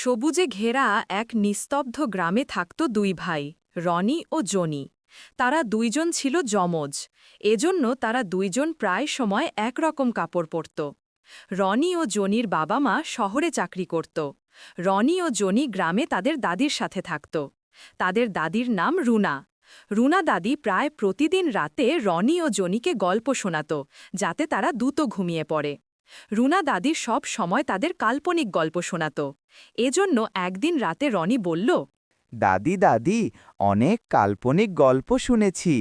সবুজে ঘেরা এক নিস্তব্ধ গ্রামে থাকত দুই ভাই, রনি ও জনি। তারা দুইজন ছিল যমজ, এজন্য তারা দুইজন প্রায় সময় একরকম কাপড় পরত। রনি ও জনির বাবা মা শহরে চাকরি করত। রনি ও জনি গ্রামে তাদের দাদির সাথে থাকত। তাদের দাদির নাম রুনা। রুনা দাদি প্রায় প্রতিদিন রাতে রনি ও জনিকে গল্প শোনাত, যাতে তারা দ্রুত ঘুমিয়ে পড়ে। রুনা দাদি সব সময় তাদের কাল্পনিক গল্প শোনাত। এজন্য একদিন রাতে রনি বলল দাদি দাদি অনেক কাল্পনিক গল্প শুনেছি।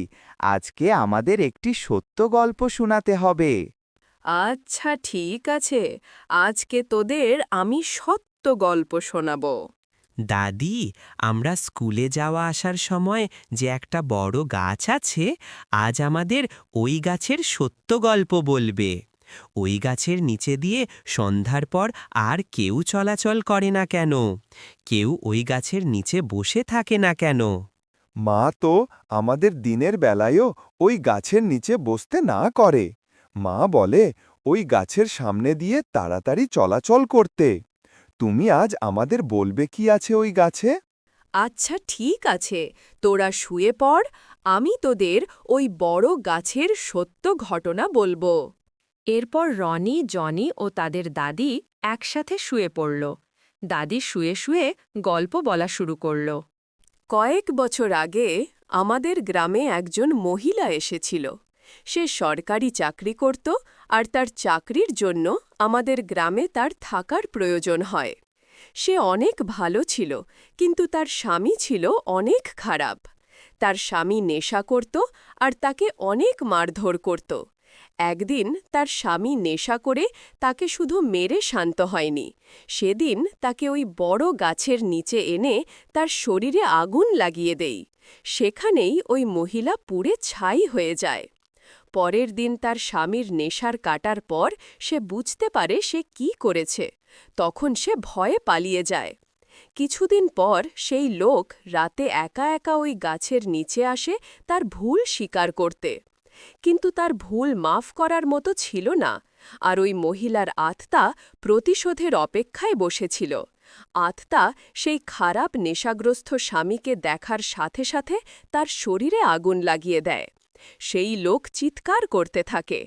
আজকে আমাদের একটি সত্য গল্প শোনাতে হবে। আচ্ছা ঠিক আছে। আজকে তোদের আমি সত্য গল্প শোনাব। দাদি আমরা স্কুলে যাওয়া আসার সময় যে একটা বড় গাছ আছে আজ আমাদের ওই গাছের সত্য গল্প বলবে। ওই গাছের নিচে দিয়ে সন্ধ্যার পর আর কেউ চলাচল করে না কেন? কেউ ওই গাছের নিচে বসে থাকে না কেন? মা তো আমাদের দিনের বেলায়ও ওই গাছের নিচে বসতে না করে। মা বলে ওই গাছের সামনে দিয়ে তাড়াতাড়ি চলাচল করতে। তুমি আজ আমাদের বলবে কি আছে ওই গাছে? আচ্ছা ঠিক আছে। তোরা শুয়ে পড়। আমি তোদের ওই বড় গাছের সত্য ঘটনা বলব। এরপর রনি, জনি ও তাদের দাদি একসাথে শুয়ে পড়ল। দাদি শুয়ে শুয়ে গল্প বলা শুরু করল। কয়েক বছর আগে আমাদের গ্রামে একজন মহিলা এসেছিল। সে সরকারি চাকরি করত আর তার চাকরির জন্য আমাদের গ্রামে তার থাকার প্রয়োজন হয়। সে অনেক ভালো ছিল, কিন্তু তার স্বামী ছিল অনেক খারাপ। তার স্বামী নেশা করত আর তাকে অনেক মারধর করত। একদিন তার স্বামী নেশা করে তাকে শুধু মেরে শান্ত হয়নি। সেদিন তাকে ওই বড় গাছের নিচে এনে তার শরীরে আগুন লাগিয়ে দেই। সেখানেই ওই মহিলা পুড়ে ছাই হয়ে যায়। পরের দিন তার স্বামীর নেশার কাটার পর সে বুঝতে পারে সে কি করেছে। তখন সে ভয়ে পালিয়ে যায়। কিছুদিন পর সেই লোক রাতে একা একা ওই গাছের নিচে আসে তার ভুল স্বীকার করতে। কিন্তু তার ভুল মাফ করার মতো ছিল না, আর ওই মহিলার আত্মা প্রতিশোধের অপেক্ষায় বসেছিল। আত্মা সেই খারাপ নেশাগ্রস্ত স্বামীকে দেখার সাথে সাথে তার শরীরে আগুন লাগিয়ে দেয়। সেই লোক চিৎকার করতে থাকে।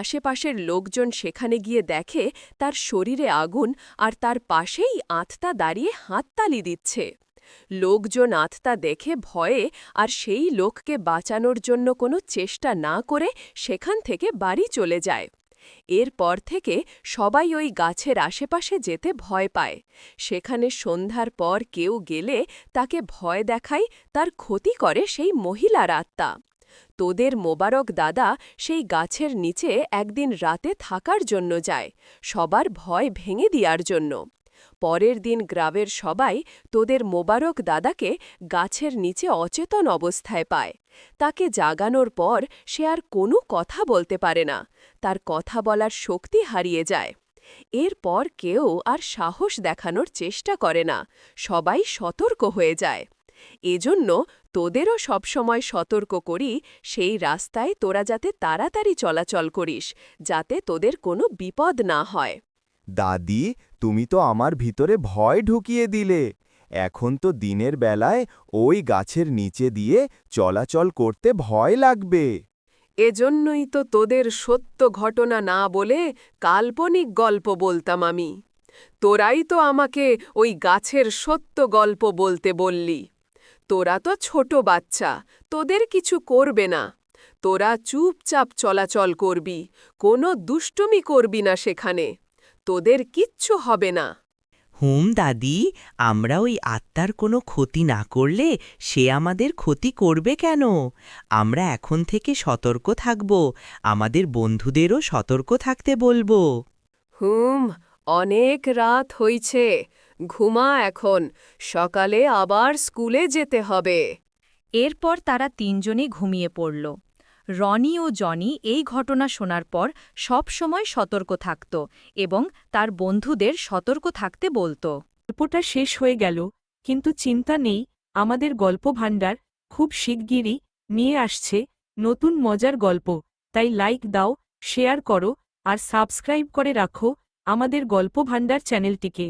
আশেপাশের লোকজন সেখানে গিয়ে দেখে তার শরীরে আগুন আর তার পাশেই আত্মা দাঁড়িয়ে হাততালি দিচ্ছে। লোকজন আত্মা দেখে ভয়ে আর সেই লোককে বাঁচানোর জন্য কোনো চেষ্টা না করে সেখান থেকে বাড়ি চলে যায়। এরপর থেকে সবাই ওই গাছের আশেপাশে যেতে ভয় পায়। সেখানে সন্ধ্যার পর কেউ গেলে তাকে ভয় দেখায়, তার ক্ষতি করে সেই মহিলার আত্মা। তোদের মোবারক দাদা সেই গাছের নিচে একদিন রাতে থাকার জন্য যায়, সবার ভয় ভেঙে দেওয়ার জন্য। পরের দিন গ্রামের সবাই তোদের মোবারক দাদাকে গাছের নিচে অচেতন অবস্থায় পায়। তাকে জাগানোর পর সে আর কোনো কথা বলতে পারে না। তার কথা বলার শক্তি হারিয়ে যায়। এরপর কেউ আর সাহস দেখানোর চেষ্টা করে না। সবাই সতর্ক হয়ে যায়। এজন্য তোদেরও সবসময় সতর্ক করি, সেই রাস্তায় তোরা যাতে তাড়াতাড়ি চলাচল করিস, যাতে তোদের কোনো বিপদ না হয়। দাদি তুমি তো আমার ভিতরে ভয় ঢুকিয়ে দিলে। এখন তো দিনের বেলায় ওই গাছের নিচে দিয়ে চলাচল করতে ভয় লাগবে। এজন্যই তো তোদের সত্য ঘটনা না বলে কাল্পনিক গল্প বলতাম আমি। তোরাই তো আমাকে ওই গাছের সত্য গল্প বলতে বললি। তোরা তো ছোট বাচ্চা, তোদের কিছু করবে না। তোরা চুপচাপ চলাচল করবি, কোনো দুষ্টুমি করবি না সেখানে। তোদের কিচ্ছু হবে না। হুম দাদি আমরা ওই আত্মার কোনো ক্ষতি না করলে সে আমাদের ক্ষতি করবে কেন? আমরা এখন থেকে সতর্ক থাকব আমাদের বন্ধুদেরও সতর্ক থাকতে বলব। হুম অনেক রাত হইছে ঘুমা এখন সকালে আবার স্কুলে যেতে হবে। এরপর তারা তিনজনে ঘুমিয়ে পড়ল। রনি ও জনি এই ঘটনা শোনার পর সব সময় সতর্ক থাকত এবং তার বন্ধুদের সতর্ক থাকতে বলত। গল্পটা শেষ হয়ে গেল, কিন্তু চিন্তা নেই, আমাদের গল্প ভাণ্ডার খুব শিগগিরই নিয়ে আসছে নতুন মজার গল্প, তাই লাইক দাও, শেয়ার করো আর সাবস্ক্রাইব করে রাখো আমাদের গল্প ভাণ্ডার চ্যানেলটিকে।